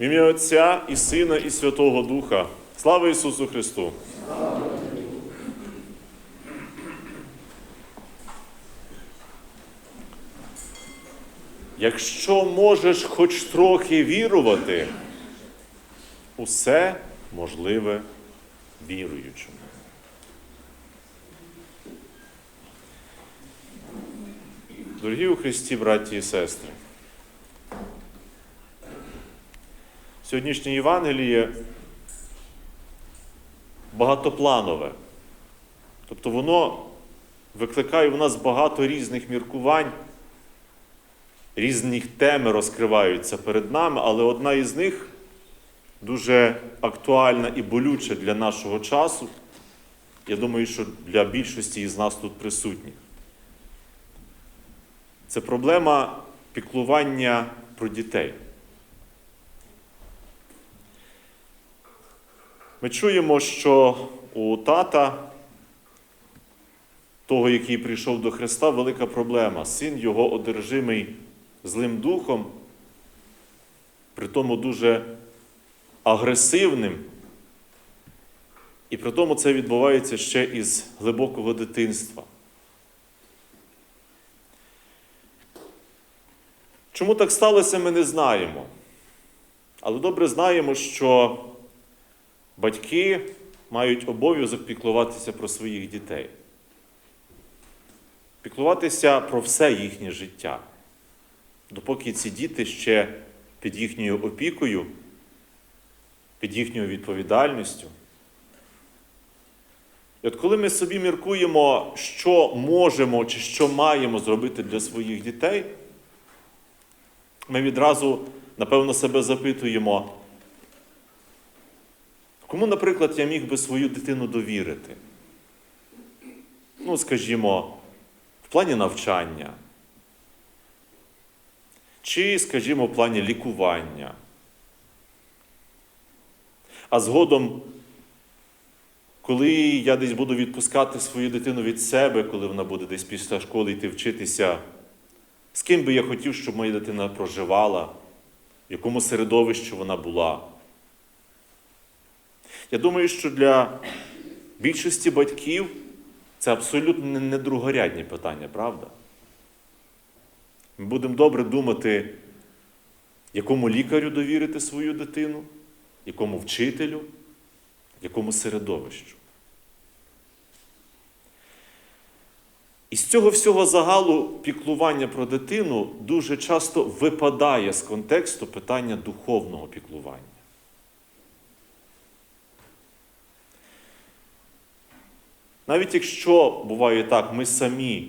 В ім'я Отця і Сина, і Святого Духа. Слава Ісусу Христу! Якщо можеш хоч трохи вірувати, усе можливе віруючому. Дорогі у Христі, браті і сестри, сьогоднішнє Євангеліє багатопланове. Тобто воно викликає в нас багато різних міркувань, різні теми розкриваються перед нами, але одна із них дуже актуальна і болюча для нашого часу. Я думаю, що для більшості із нас тут присутніх. Це проблема піклування про дітей. Ми чуємо, що у тата, того, який прийшов до Христа, велика проблема. Син його одержимий злим духом, при тому дуже агресивним. І при тому це відбувається ще із глибокого дитинства. Чому так сталося, ми не знаємо. Але добре знаємо, що батьки мають обов'язок піклуватися про своїх дітей, піклуватися про все їхнє життя, допоки ці діти ще під їхньою опікою, під їхньою відповідальністю. І от коли ми собі міркуємо, що можемо чи що маємо зробити для своїх дітей, ми відразу, напевно, себе запитуємо, кому, наприклад, я міг би свою дитину довірити? Ну, скажімо, в плані навчання, чи, скажімо, в плані лікування. А згодом, коли я десь буду відпускати свою дитину від себе, коли вона буде десь після школи йти вчитися, з ким би я хотів, щоб моя дитина проживала, в якому середовищі вона була. Я думаю, що для більшості батьків це абсолютно не другорядні питання, правда? Ми будемо добре думати, якому лікарю довірити свою дитину, якому вчителю, якому середовищу. І з цього всього загалу піклування про дитину дуже часто випадає з контексту питання духовного піклування. Навіть якщо буває так, ми самі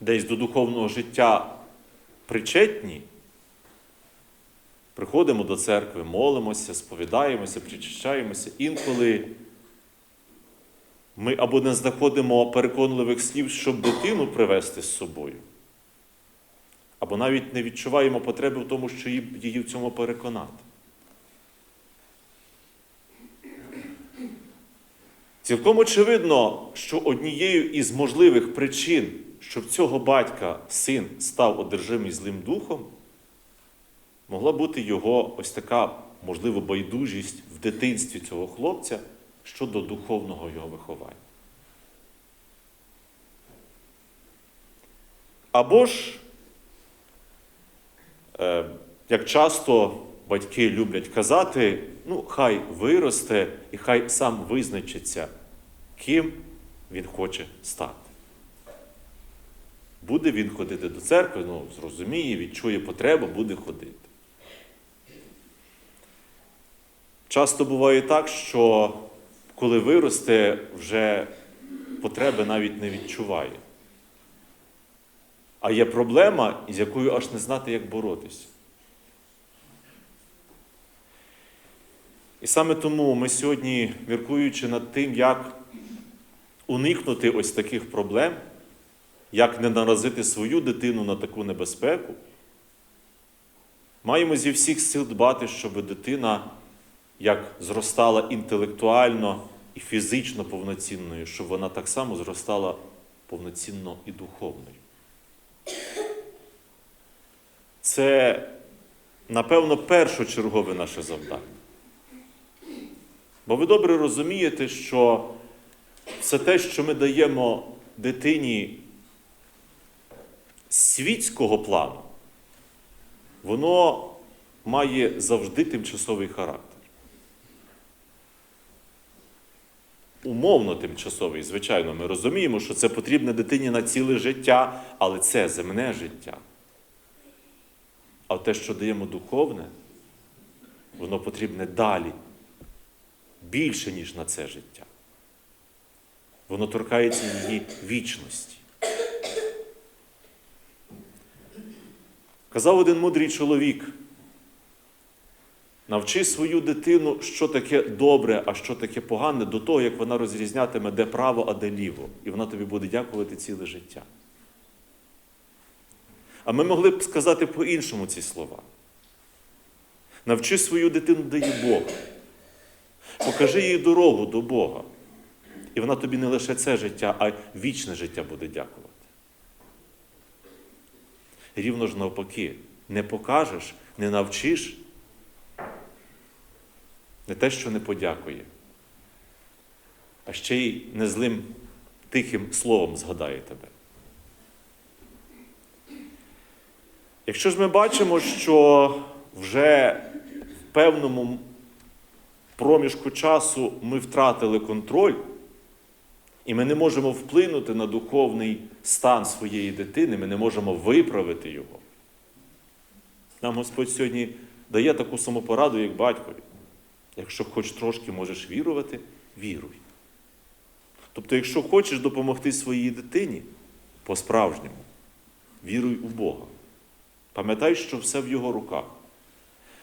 десь до духовного життя причетні, приходимо до церкви, молимося, сповідаємося, причащаємося, інколи ми або не знаходимо переконливих слів, щоб дитину привести з собою, або навіть не відчуваємо потреби в тому, що її в цьому переконати. Цілком очевидно, що однією із можливих причин, що в цього батька син став одержимий злим духом, могла бути його ось така, можливо, байдужість в дитинстві цього хлопця щодо духовного його виховання. Або ж, е, як часто батьки люблять казати, ну, хай виросте і хай сам визначиться, ким він хоче стати. Буде він ходити до церкви, ну, зрозуміє, відчує потребу, буде ходити. Часто буває так, що коли виросте, вже потреби навіть не відчуває. А є проблема, з якою аж не знати, як боротися. І саме тому ми сьогодні, міркуючи над тим, як уникнути ось таких проблем, як не наразити свою дитину на таку небезпеку, маємо зі всіх сил дбати, щоб дитина як зростала інтелектуально і фізично повноцінною, щоб вона так само зростала повноцінно і духовною. Це напевно, першочергове наше завдання. Бо ви добре розумієте, що все те, що ми даємо дитині світського плану, воно має завжди тимчасовий характер. Умовно тимчасовий, звичайно, ми розуміємо, що це потрібно дитині на ціле життя, але це земне життя. А те, що даємо духовне, воно потрібне далі, більше, ніж на це життя. Воно торкається її вічності. Казав один мудрий чоловік, навчи свою дитину, що таке добре, а що таке погане, до того, як вона розрізнятиме, де право, а де ліво. І вона тобі буде дякувати ціле життя. А ми могли б сказати по-іншому ці слова. Навчи свою дитину, де є Бог. Покажи їй дорогу до Бога. І вона тобі не лише це життя, а й вічне життя буде дякувати. Рівно ж навпаки, не покажеш, не навчиш, не те, що не подякує, а ще й незлим тихим словом згадає тебе. Якщо ж ми бачимо, що вже в певному проміжку часу ми втратили контроль, і ми не можемо вплинути на духовний стан своєї дитини, ми не можемо виправити його. Нам Господь сьогодні дає таку самопораду, як батькові. Якщо хоч трошки можеш вірувати, віруй. Тобто, якщо хочеш допомогти своїй дитині по-справжньому, віруй у Бога. Пам'ятай, що все в його руках.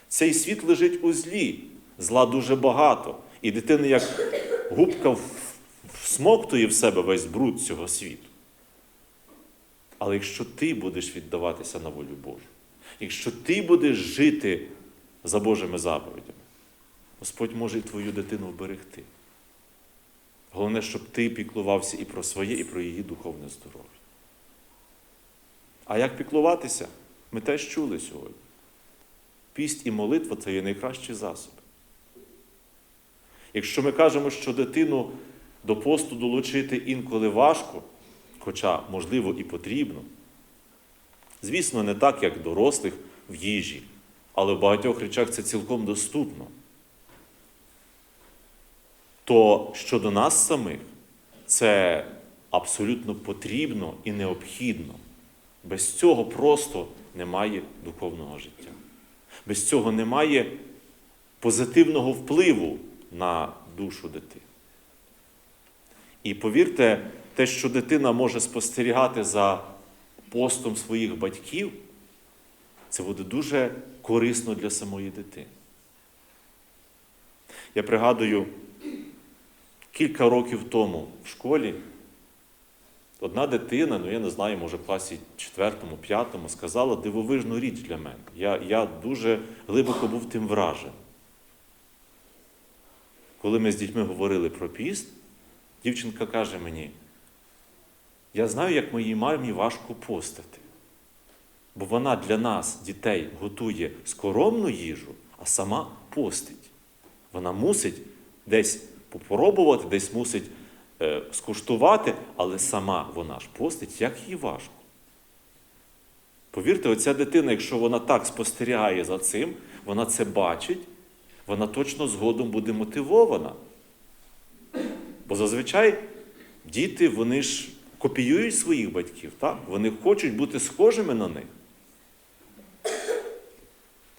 Цей світ лежить у злі, зла дуже багато. І дитина, як губка, всмоктує в себе весь бруд цього світу. Але якщо ти будеш віддаватися на волю Божу, якщо ти будеш жити за Божими заповідями, Господь може і твою дитину вберегти. Головне, щоб ти піклувався і про своє, і про її духовне здоров'я. А як піклуватися? Ми теж чули сьогодні. Пість і молитва це є найкращий засіб. Якщо ми кажемо, що дитину до посту долучити інколи важко, хоча, можливо, і потрібно, звісно, не так, як дорослих в їжі, але в багатьох речах це цілком доступно. То щодо нас самих, це абсолютно потрібно і необхідно. Без цього просто немає духовного життя. Без цього немає позитивного впливу на душу дитини. І повірте, те, що дитина може спостерігати за постом своїх батьків, це буде дуже корисно для самої дитини. Я пригадую, кілька років тому в школі одна дитина, ну я не знаю, може в класі 4-5 сказала дивовижну річ для мене. Я, Я дуже глибоко був тим вражений. Коли ми з дітьми говорили про піст, дівчинка каже мені, я знаю, як моїй мамі важко постати. Бо вона для нас, дітей, готує скоромну їжу, а сама постить. Вона мусить десь попробувати, десь мусить е, скуштувати, але сама вона ж постить, як їй важко. Повірте, оця дитина, якщо вона так спостерігає за цим, вона це бачить, вона точно згодом буде мотивована. Бо зазвичай діти, вони ж копіюють своїх батьків, так? вони хочуть бути схожими на них.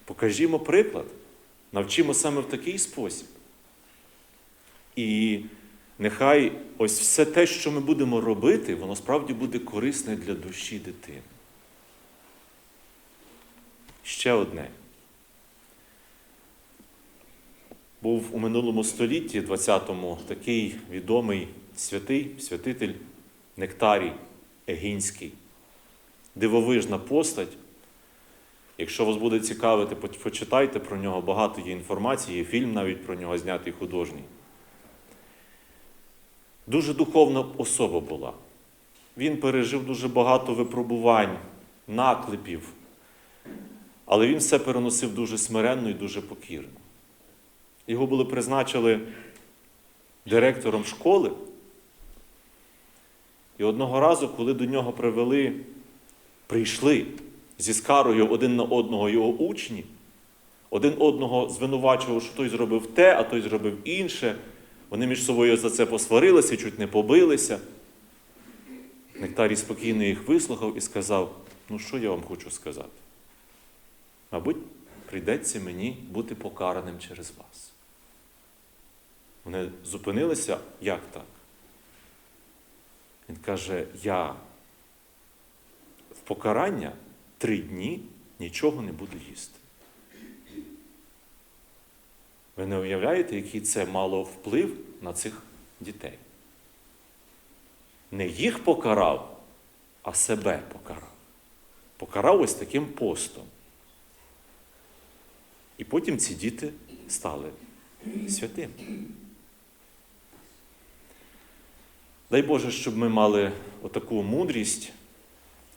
Покажімо приклад, навчимо саме в такий спосіб. І нехай ось все те, що ми будемо робити, воно справді буде корисне для душі дитини. Ще одне. Був у минулому столітті, 20-му, такий відомий святий, святитель Нектарій Егінський. Дивовижна постать. Якщо вас буде цікавити, почитайте про нього, багато є інформації, є фільм навіть про нього знятий художній. Дуже духовна особа була. Він пережив дуже багато випробувань, наклепів. Але він все переносив дуже смиренно і дуже покірно. Його були призначили директором школи. І одного разу, коли до нього привели, прийшли зі скарою один на одного його учні, один одного звинувачував, що той зробив те, а той зробив інше. Вони між собою за це посварилися, чуть не побилися. Нектарій спокійно їх вислухав і сказав: ну що я вам хочу сказати? Мабуть, прийдеться мені бути покараним через вас. Вони зупинилися, як так? Він каже: я в покарання три дні нічого не буду їсти. Ви не уявляєте, який це мало вплив на цих дітей? Не їх покарав, а себе покарав. Покарав ось таким постом. І потім ці діти стали святими. Дай Боже, щоб ми мали отаку мудрість,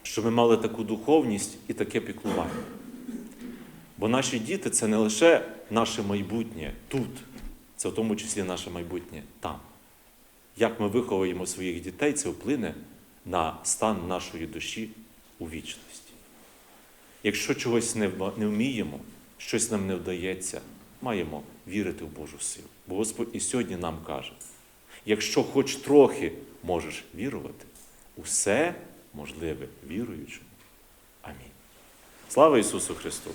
щоб ми мали таку духовність і таке піклування. Бо наші діти це не лише наше майбутнє тут, це в тому числі наше майбутнє там. Як ми виховуємо своїх дітей, це вплине на стан нашої душі у вічності. Якщо чогось не вміємо, щось нам не вдається, маємо вірити в Божу силу. Бо Господь і сьогодні нам каже: якщо хоч трохи можеш вірувати, усе можливе віруючому. Амінь. Слава Ісусу Христу!